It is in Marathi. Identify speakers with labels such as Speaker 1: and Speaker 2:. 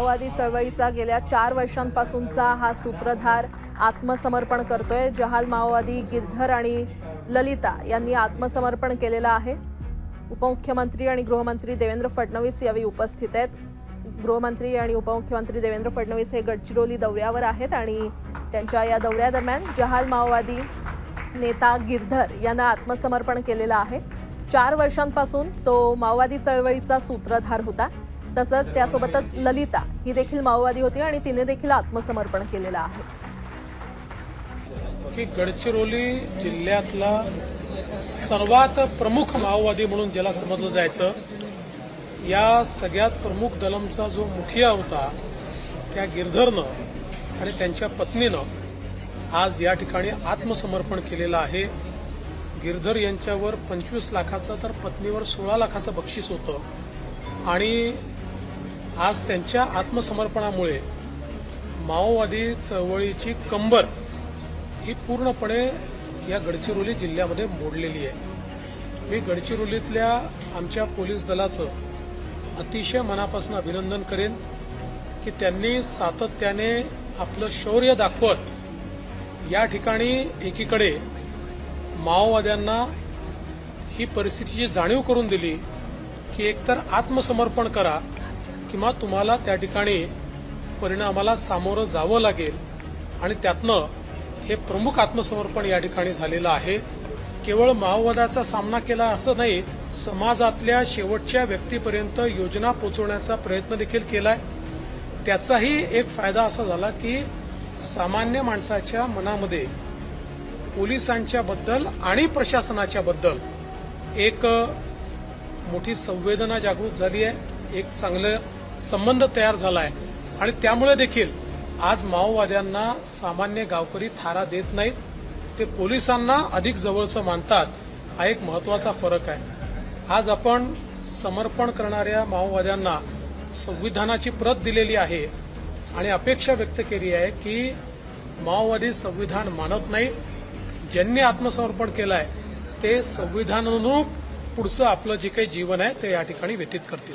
Speaker 1: माओवादी चळवळीचा गेल्या चार वर्षांपासूनचा हा सूत्रधार आत्मसमर्पण करतोय. जहाल माओवादी गिरधर आणि ललिता यांनी आत्मसमर्पण केलेलं आहे. उपमुख्यमंत्री आणि गृहमंत्री देवेंद्र फडणवीस यावेळी उपस्थित आहेत. गृहमंत्री आणि उपमुख्यमंत्री देवेंद्र फडणवीस हे गडचिरोली दौऱ्यावर आहेत आणि त्यांच्या या दौऱ्यादरम्यान जहाल माओवादी नेता गिरधर यांना आत्मसमर्पण केलेलं आहे. चार वर्षांपासून तो माओवादी चळवळीचा सूत्रधार होता. तसंच त्यासोबतच ललिता ही देखील माओवादी होती आणि तिने देखील आत्मसमर्पण केलेलं आहे.
Speaker 2: की गडचिरोली जिल्ह्यातला सर्वात प्रमुख माओवादी म्हणून ज्याला समजलं जायचं या सगळ्यात प्रमुख दलमचा जो मुखिया होता त्या गिरधरनं आणि त्यांच्या पत्नीनं आज या ठिकाणी आत्मसमर्पण केलेलं आहे. गिरधर यांच्यावर पंचवीस लाखाचं तर पत्नीवर सोळा लाखाचं बक्षीस होतं. आणि आज त्यांच्या आत्मसमर्पणामुळे माओवादी चळवळीची कंबर ही पूर्णपणे या गडचिरोली जिल्ह्यामध्ये मोडलेली आहे. मी गडचिरोलीतल्या आमच्या पोलीस दलाचं अतिशय मनापासून अभिनंदन करेन की त्यांनी सातत्याने आपलं शौर्य दाखवत या ठिकाणी एकीकडे माओवाद्यांना ही परिस्थितीची जाणीव करून दिली की एकतर आत्मसमर्पण करा किंवा तुम्हाला त्या ठिकाणी परिणामाला सामोरं जावं लागेल आणि त्यातनं हे प्रमुख आत्मसमर्पण या ठिकाणी झालेलं आहे. केवळ माओवादाचा सामना केला असं नाही समाजातल्या शेवटच्या व्यक्तीपर्यंत योजना पोचवण्याचा प्रयत्न देखील केलाय. त्याचाही एक फायदा असा झाला की सामान्य माणसाच्या मनामध्ये पोलिसांच्या बद्दल आणि प्रशासनाच्या बद्दल एक मोठी संवेदना जागृत झाली आहे. एक चांगलं संबंध तयार झाला आहे आणि त्यामुळे देखील आज माओवाद्यांना सामान्य गावकरी थारा देत नाहीत. ते पोलिसांना अधिक जवळचं मानतात. हा एक महत्त्वाचा फरक आहे. आज आपण समर्पण करणाऱ्या माओवाद्यांना संविधानाची प्रत दिलेली आहे. आणि अपेक्षा व्यक्त केली आहे की माओवादी संविधान मानत नाही. ज्यांनी आत्मसमर्पण केलं आहे ते संविधानानुरूप पुढचं आपलं जे काही जीवन आहे ते या ठिकाणी व्यतीत करतील.